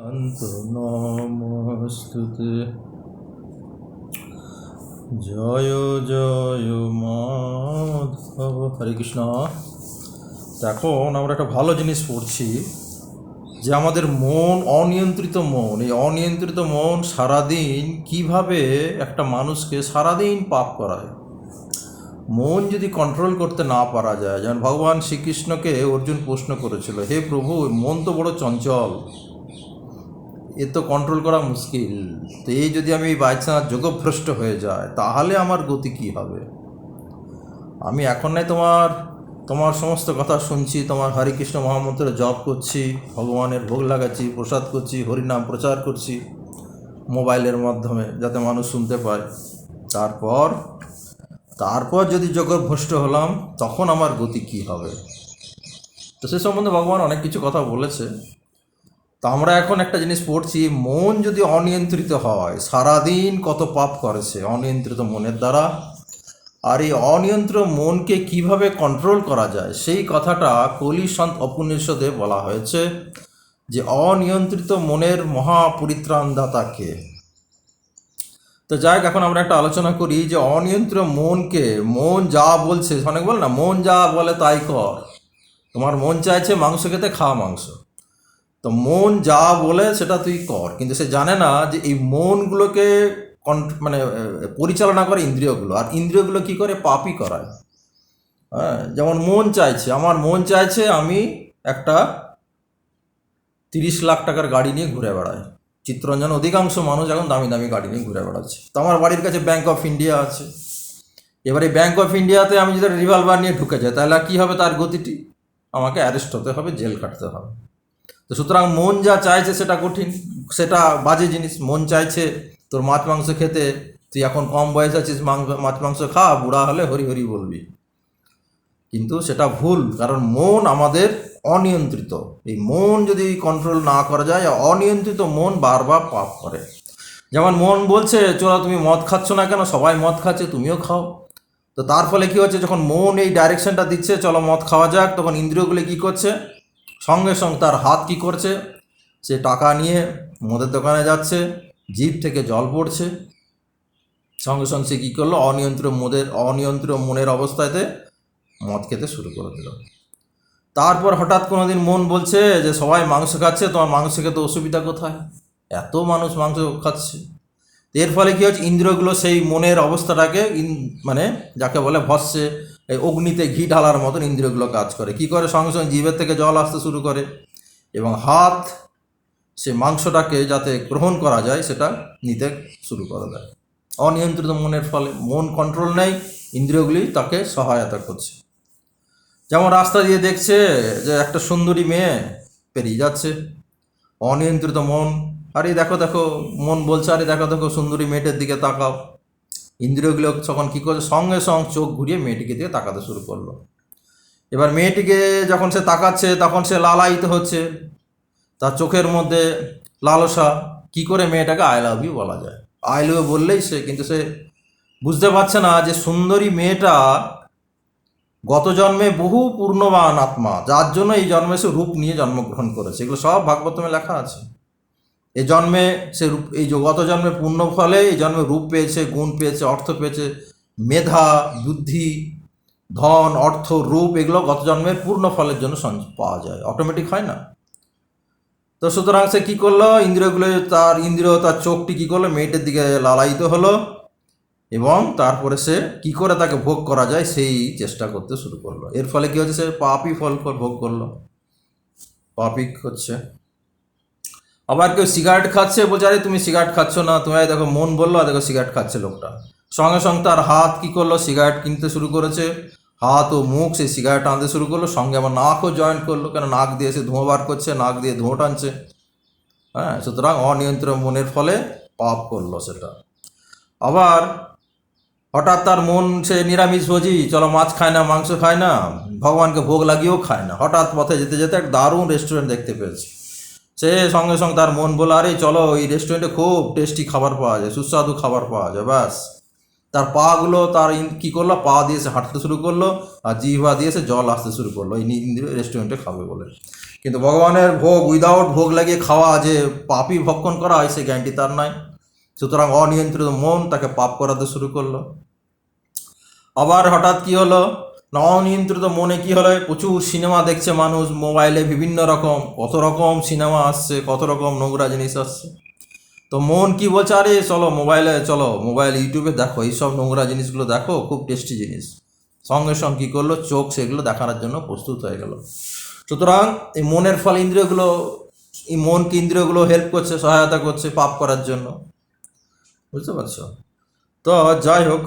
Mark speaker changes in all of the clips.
Speaker 1: শান্ত জয় জয় মাধব হরে কৃষ্ণ এখন আমরা একটা ভালো জিনিস পড়ছি যে আমাদের মন অনিয়ন্ত্রিত মন এই অনিয়ন্ত্রিত মন সারাদিন কিভাবে একটা মানুষকে সারাদিন পাপ করায় মন যদি কন্ট্রোল করতে না পারা যায় যেমন ভগবান শ্রীকৃষ্ণকে অর্জুন প্রশ্ন করেছিল হে প্রভু মন তো বড় চঞ্চল এ তো কন্ট্রোল করা মুশকিল তো এই যদি আমি বাই চান্স যোগভ্রষ্ট হয়ে যায় তাহলে আমার গতি কি হবে আমি এখন নাই তোমার তোমার সমস্ত কথা শুনছি তোমার হরিকৃষ্ণ মহামন্ত্র জপ করছি ভগবানের ভোগ লাগাচ্ছি প্রসাদ করছি হরিনাম প্রচার করছি মোবাইলের মাধ্যমে যাতে মানুষ শুনতে পায় তারপর তারপর যদি যোগভ্রষ্ট হলাম তখন আমার গতি কি হবে তো সে সম্বন্ধে ভগবান অনেক কিছু কথা বলেছে তো আমরা এখন একটা জিনিস পড়ছি মন যদি অনিয়ন্ত্রিত হয় সারাদিন কত পাপ করেছে অনিয়ন্ত্রিত মনের দ্বারা আর এই অনিয়ন্ত্রিত মনকে কিভাবে কন্ট্রোল করা যায় সেই কথাটা কলি সন্ত উপনিষদে বলা হয়েছে যে অনিয়ন্ত্রিত মনের মহাপরিত্রাণদাতাকে তো যাই হোক এখন আমরা একটা আলোচনা করি যে অনিয়ন্ত্রিত মনকে মন যা বলছে অনেক বল না মন যা বলে তাই কর তোমার মন চাইছে মাংস খেতে খাওয়া মাংস তো মন যা বলে সেটা তুই কর কিন্তু সে জানে না যে এই মনগুলোকে মানে পরিচালনা করে ইন্দ্রিয়গুলো আর ইন্দ্রিয়গুলো কি করে পাপই করায় হ্যাঁ যেমন মন চাইছে আমার মন চাইছে আমি একটা তিরিশ লাখ টাকার গাড়ি নিয়ে ঘুরে বেড়াই চিত্তরঞ্জন অধিকাংশ মানুষ এখন দামি দামি গাড়ি নিয়ে ঘুরে বেড়াচ্ছে তো আমার বাড়ির কাছে ব্যাঙ্ক অফ ইন্ডিয়া আছে এবারে ব্যাঙ্ক অফ ইন্ডিয়াতে আমি যদি রিভলভার নিয়ে ঢুকে যাই তাহলে কী হবে তার গতিটি আমাকে অ্যারেস্ট হতে হবে জেল কাটতে হবে তো সুতরাং মন যা চাইছে সেটা কঠিন সেটা বাজে জিনিস মন চাইছে তোর মাছ মাংস খেতে তুই এখন কম বয়স আছিস মাছ মাংস খা বুড়া হলে হরি হরি বলবি কিন্তু সেটা ভুল কারণ মন আমাদের অনিয়ন্ত্রিত এই মন যদি কন্ট্রোল না করা যায় অনিয়ন্ত্রিত মন বারবার পাপ করে যেমন মন বলছে চলো তুমি মদ খাচ্ছ না কেন সবাই মদ খাচ্ছে তুমিও খাও তো তার ফলে কী হচ্ছে যখন মন এই ডাইরেকশনটা দিচ্ছে চলো মদ খাওয়া যাক তখন ইন্দ্রিয়গুলি কী করছে সঙ্গে সঙ্গে তার হাত কি করছে সে টাকা নিয়ে মদের দোকানে যাচ্ছে জিভ থেকে জল পড়ছে সঙ্গে সঙ্গে সে কী করলো অনিয়ন্ত্রিত মদের অনিয়ন্ত্রিত মনের অবস্থাতে মদ খেতে শুরু করে দিল তারপর হঠাৎ কোনো দিন মন বলছে যে সবাই মাংস খাচ্ছে তোমার মাংস খেতে অসুবিধা কোথায় এত মানুষ মাংস খাচ্ছে এর ফলে কী হচ্ছে ইন্দ্রগুলো সেই মনের অবস্থাটাকে মানে যাকে বলে ভসছে এই অগ্নিতে ঘি ঢালার মতন ইন্দ্রিয়গুলো কাজ করে কি করে সঙ্গে সঙ্গে জীবের থেকে জল আসতে শুরু করে এবং হাত সে মাংসটাকে যাতে গ্রহণ করা যায় সেটা নিতে শুরু করে দেয় অনিয়ন্ত্রিত মনের ফলে মন কন্ট্রোল নেই ইন্দ্রিয়গুলি তাকে সহায়তা করছে যেমন রাস্তা দিয়ে দেখছে যে একটা সুন্দরী মেয়ে পেরিয়ে যাচ্ছে অনিয়ন্ত্রিত মন আরে দেখো দেখো মন বলছে আরে দেখো দেখো সুন্দরী মেয়েটার দিকে তাকাও ইন্দ্রিয়গুলো তখন কী করছে সঙ্গে সঙ্গে চোখ ঘুরিয়ে মেয়েটিকে দিয়ে তাকাতে শুরু করলো এবার মেয়েটিকে যখন সে তাকাচ্ছে তখন সে লালায়িত হচ্ছে তার চোখের মধ্যে লালসা কি করে মেয়েটাকে আই লাভ ইউ বলা যায় আই লাভ ইউ বললেই সে কিন্তু সে বুঝতে পারছে না যে সুন্দরী মেয়েটা গত জন্মে বহু পূর্ণবান আত্মা যার জন্য এই জন্মে সে রূপ নিয়ে জন্মগ্রহণ করেছে এগুলো সব ভাগবতমে লেখা আছে এ জন্মে সে রূপ এই গত জন্মে পূর্ণ ফলে এই জন্মে রূপ পেয়েছে গুণ পেয়েছে অর্থ পেয়েছে মেধা বুদ্ধি ধন অর্থ রূপ এগুলো গত জন্মের পূর্ণ ফলের জন্য পাওয়া যায় অটোমেটিক হয় না তো সুতরাং সে কী করলো ইন্দ্রিয়গুলো তার ইন্দ্রিয় তার চোখটি কী করলো মেয়েটির দিকে লালায়িত হলো এবং তারপরে সে কী করে তাকে ভোগ করা যায় সেই চেষ্টা করতে শুরু করলো এর ফলে কী হচ্ছে সে পাপই ফল ভোগ করলো পাপিক হচ্ছে আবার কেউ সিগারেট খাচ্ছে বলছে আরে তুমি সিগারেট খাচ্ছ না তুমি দেখো মন বললো আর দেখো সিগারেট খাচ্ছে লোকটা সঙ্গে সঙ্গে তার হাত কি করলো সিগারেট কিনতে শুরু করেছে হাত ও মুখ সেই সিগারেট আনতে শুরু করলো সঙ্গে আমার নাকও জয়েন্ট করলো কেন নাক দিয়ে সে ধোঁয়া বার করছে নাক দিয়ে ধোঁয়া টানছে হ্যাঁ সুতরাং অনিয়ন্ত্রিত মনের ফলে পাপ করলো সেটা আবার হঠাৎ তার মন সে নিরামিষ ভোজি চলো মাছ খায় না মাংস খায় না ভগবানকে ভোগ লাগিয়েও খায় না হঠাৎ পথে যেতে যেতে এক দারুণ রেস্টুরেন্ট দেখতে পেয়েছে সে সঙ্গে সঙ্গে তার মন বলে আরে চলো এই রেস্টুরেন্টে খুব টেস্টি খাবার পাওয়া যায় সুস্বাদু খাবার পাওয়া যায় ব্যাস তার পাগুলো তার কি করলো পা দিয়ে সে হাঁটতে শুরু করলো আর জিহা দিয়ে সে জল আসতে শুরু করলো এই রেস্টুরেন্টে খাবে বলে কিন্তু ভগবানের ভোগ উইদাউট ভোগ লাগিয়ে খাওয়া যে পাপই ভক্ষণ করা হয় সে গ্যারান্টি তার নাই সুতরাং অনিয়ন্ত্রিত মন তাকে পাপ করাতে শুরু করলো আবার হঠাৎ কি হলো ননিয়ন্ত্রিত মনে কি হলো প্রচুর সিনেমা দেখছে মানুষ মোবাইলে বিভিন্ন রকম কত রকম সিনেমা আসছে কত রকম নোংরা জিনিস আসছে তো মন কি বলছে আরে চলো মোবাইলে চলো মোবাইল ইউটিউবে দেখো এইসব নোংরা জিনিসগুলো দেখো খুব টেস্টি জিনিস সঙ্গে সঙ্গে কী করলো চোখ সেগুলো দেখানোর জন্য প্রস্তুত হয়ে গেল সুতরাং এই মনের ফল ইন্দ্রিয়গুলো এই কি ইন্দ্রিয়গুলো হেল্প করছে সহায়তা করছে পাপ করার জন্য বুঝতে পারছো তো যাই হোক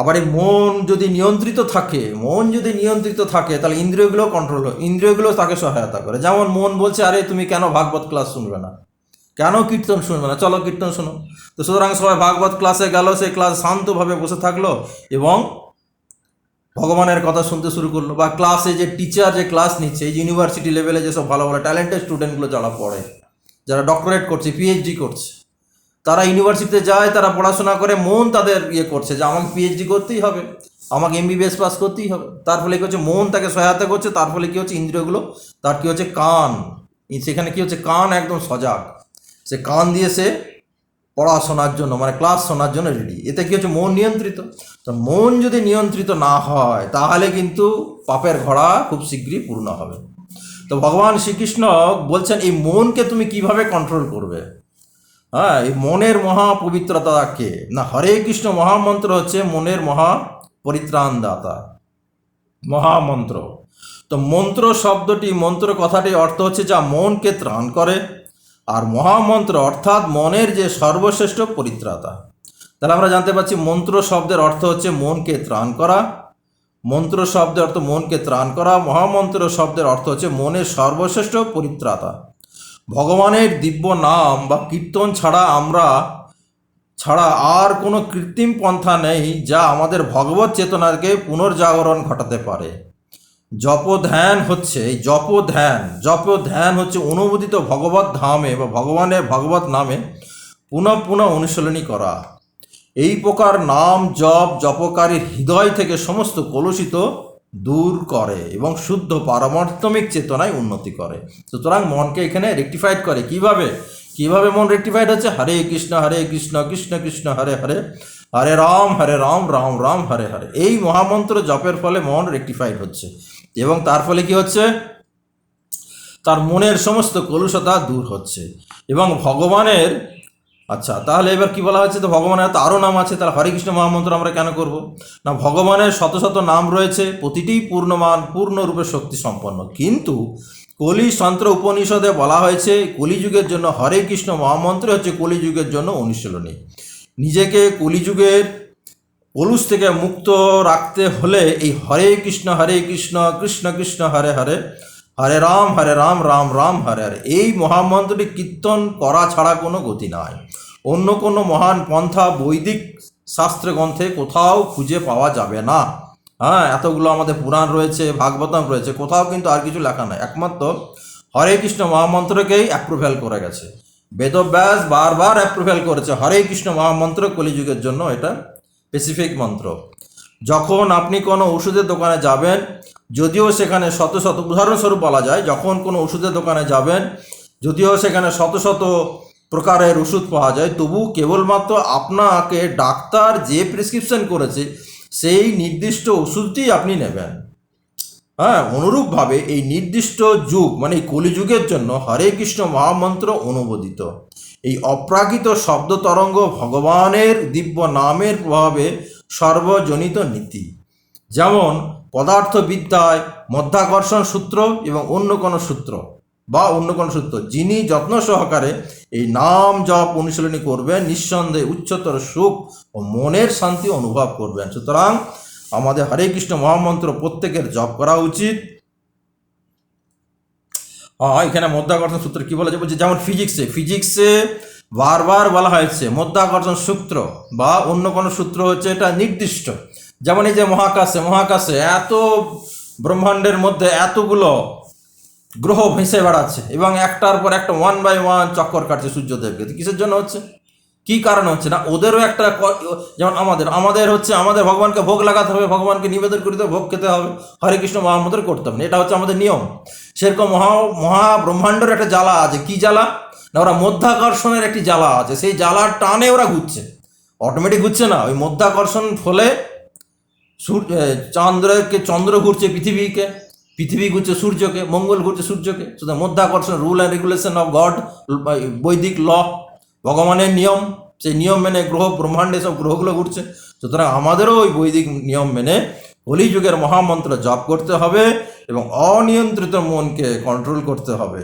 Speaker 1: আবার এই মন যদি নিয়ন্ত্রিত থাকে মন যদি নিয়ন্ত্রিত থাকে তাহলে ইন্দ্রিয়গুলো কন্ট্রোল হয় ইন্দ্রিয়গুলো তাকে সহায়তা করে যেমন মন বলছে আরে তুমি কেন ভাগবত ক্লাস শুনবে না কেন কীর্তন শুনবে না চলো কীর্তন শুনো তো সুতরাং সবাই ভাগবত ক্লাসে গেল সেই ক্লাস শান্তভাবে বসে থাকলো এবং ভগবানের কথা শুনতে শুরু করলো বা ক্লাসে যে টিচার যে ক্লাস নিচ্ছে এই যে ইউনিভার্সিটি লেভেলে যেসব ভালো ভালো ট্যালেন্টেড স্টুডেন্টগুলো যারা পড়ে যারা ডক্টরেট করছে পিএইচডি করছে তারা ইউনিভার্সিটিতে যায় তারা পড়াশোনা করে মন তাদের ইয়ে করছে যে আমাকে পিএইচডি করতেই হবে আমাকে এমবিবিএস পাস করতেই হবে তার ফলে কী হচ্ছে মন তাকে সহায়তা করছে তার ফলে কী হচ্ছে ইন্দ্রিয়গুলো তার কী হচ্ছে কান সেখানে কী হচ্ছে কান একদম সজাগ সে কান দিয়ে সে পড়াশোনার জন্য মানে ক্লাস শোনার জন্য রেডি এতে কী হচ্ছে মন নিয়ন্ত্রিত তো মন যদি নিয়ন্ত্রিত না হয় তাহলে কিন্তু পাপের ঘোড়া খুব শীঘ্রই পূর্ণ হবে তো ভগবান শ্রীকৃষ্ণ বলছেন এই মনকে তুমি কিভাবে কন্ট্রোল করবে হ্যাঁ এই মনের মহা পবিত্রতাকে না হরে কৃষ্ণ মহামন্ত্র হচ্ছে মনের মহা পরিত্রাণ দাতা মহামন্ত্র তো মন্ত্র শব্দটি মন্ত্র কথাটি অর্থ হচ্ছে যা মনকে ত্রাণ করে আর মহামন্ত্র অর্থাৎ মনের যে সর্বশ্রেষ্ঠ পরিত্রাতা তাহলে আমরা জানতে পারছি মন্ত্র শব্দের অর্থ হচ্ছে মনকে ত্রাণ করা মন্ত্র শব্দের অর্থ মনকে ত্রাণ করা মহামন্ত্র শব্দের অর্থ হচ্ছে মনের সর্বশ্রেষ্ঠ পরিত্রাতা ভগবানের দিব্য নাম বা কীর্তন ছাড়া আমরা ছাড়া আর কোনো কৃত্রিম পন্থা নেই যা আমাদের ভগবত চেতনাকে পুনর্জাগরণ ঘটাতে পারে জপ ধ্যান হচ্ছে জপ ধ্যান জপ ধ্যান হচ্ছে অনুমোদিত ভগবত ধামে বা ভগবানের ভগবত নামে পুনঃ পুনঃ অনুশীলনী করা এই প্রকার নাম জপ জপকারীর হৃদয় থেকে সমস্ত কলুষিত দূর করে এবং শুদ্ধ পারমার্থমিক চেতনায় উন্নতি করে সুতরাং মনকে এখানে রেক্টিফাইড করে কিভাবে কিভাবে মন রেক্টিফাইড হচ্ছে হরে কৃষ্ণ হরে কৃষ্ণ কৃষ্ণ কৃষ্ণ হরে হরে হরে রাম হরে রাম রাম রাম হরে হরে এই মহামন্ত্র জপের ফলে মন রেক্টিফাইড হচ্ছে এবং তার ফলে কি হচ্ছে তার মনের সমস্ত কলুষতা দূর হচ্ছে এবং ভগবানের আচ্ছা তাহলে এবার কি বলা হয়েছে তো ভগবানের তো আরও নাম আছে তাহলে হরে কৃষ্ণ মহামন্ত্র আমরা কেন করব না ভগবানের শত শত নাম রয়েছে প্রতিটি পূর্ণমান পূর্ণরূপে শক্তি সম্পন্ন কিন্তু কলি সন্ত্র উপনিষদে বলা হয়েছে কলিযুগের জন্য হরে কৃষ্ণ মহামন্ত্র হচ্ছে কলিযুগের জন্য অনুশীলনী নিজেকে কলিযুগের পলুষ থেকে মুক্ত রাখতে হলে এই হরে কৃষ্ণ হরে কৃষ্ণ কৃষ্ণ কৃষ্ণ হরে হরে হরে রাম হরে রাম রাম রাম হরে হরে এই মহামন্ত্রটি কীর্তন করা ছাড়া কোনো গতি নয় অন্য কোনো মহান পন্থা বৈদিক শাস্ত্র গ্রন্থে কোথাও খুঁজে পাওয়া যাবে না হ্যাঁ এতগুলো আমাদের পুরাণ রয়েছে ভাগবতম রয়েছে কোথাও কিন্তু আর কিছু লেখা নাই একমাত্র হরে কৃষ্ণ মহামন্ত্রকেই অ্যাপ্রুভেল করে গেছে বেদব্যাস বারবার অ্যাপ্রুভেল করেছে হরে কৃষ্ণ মহামন্ত্র কলিযুগের জন্য এটা স্পেসিফিক মন্ত্র যখন আপনি কোনো ওষুধের দোকানে যাবেন যদিও সেখানে শত শত উদাহরণস্বরূপ বলা যায় যখন কোনো ওষুধের দোকানে যাবেন যদিও সেখানে শত শত প্রকারের ওষুধ পাওয়া যায় তবু কেবলমাত্র আপনাকে ডাক্তার যে প্রেসক্রিপশন করেছে সেই নির্দিষ্ট ওষুধটি আপনি নেবেন হ্যাঁ অনুরূপভাবে এই নির্দিষ্ট যুগ মানে কলিযুগের জন্য হরে কৃষ্ণ মহামন্ত্র অনুমোদিত এই অপ্রাকৃত শব্দ তরঙ্গ ভগবানের দিব্য নামের প্রভাবে সর্বজনিত নীতি যেমন পদার্থবিদ্যায় মধ্যাকর্ষণ সূত্র এবং অন্য কোনো সূত্র বা অন্য কোনো সূত্র যিনি যত্ন সহকারে এই নাম জপ অনুশীলনী করবেন নিঃসন্দেহে উচ্চতর সুখ ও মনের শান্তি অনুভব করবেন সুতরাং আমাদের হরে কৃষ্ণ মহামন্ত্র প্রত্যেকের জপ করা উচিত এখানে মধ্যাকর্ষণ সূত্র কি বলা যায় বলছে যেমন ফিজিক্সে ফিজিক্সে বারবার বলা হয়েছে মধ্যাকর্ষণ সূত্র বা অন্য কোনো সূত্র হচ্ছে এটা নির্দিষ্ট যেমন এই যে মহাকাশে মহাকাশে এত ব্রহ্মাণ্ডের মধ্যে এতগুলো গ্রহ ভেসে বেড়াচ্ছে এবং একটার পর একটা ওয়ান বাই ওয়ান চক্কর কাটছে সূর্যদেবকে কিসের জন্য হচ্ছে কি কারণ হচ্ছে না ওদেরও একটা যেমন আমাদের আমাদের হচ্ছে আমাদের ভগবানকে ভোগ লাগাতে হবে ভগবানকে নিবেদন করতে ভোগ খেতে হবে হরে কৃষ্ণ মহামতের করতে হবে এটা হচ্ছে আমাদের নিয়ম সেরকম মহা মহা ব্রহ্মাণ্ডের একটা জ্বালা আছে কি জ্বালা না ওরা মধ্যাকর্ষণের একটি জ্বালা আছে সেই জ্বালার টানে ওরা ঘুরছে অটোমেটিক ঘুরছে না ওই মধ্যাকর্ষণ ফলে সূর্য চন্দ্রকে চন্দ্র ঘুরছে পৃথিবীকে পৃথিবী ঘুরছে সূর্যকে মঙ্গল ঘুরছে সূর্যকে সুতরাং মধ্যাকর্ষণ rule and regulation of God বৈদিক ল ভগবানের নিয়ম সেই নিয়ম মেনে গ্রহ ব্রহ্মাণ্ডে সব গ্রহগুলো ঘুরছে সুতরাং আমাদেরও ওই বৈদিক নিয়ম মেনে হোলি যুগের মহামন্ত্র জপ করতে হবে এবং অনিয়ন্ত্রিত মনকে কন্ট্রোল করতে হবে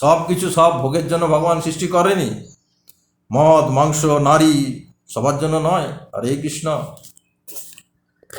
Speaker 1: সব কিছু সব ভোগের জন্য ভগবান সৃষ্টি করেনি মদ মাংস নারী সবার জন্য নয় হরে কৃষ্ণ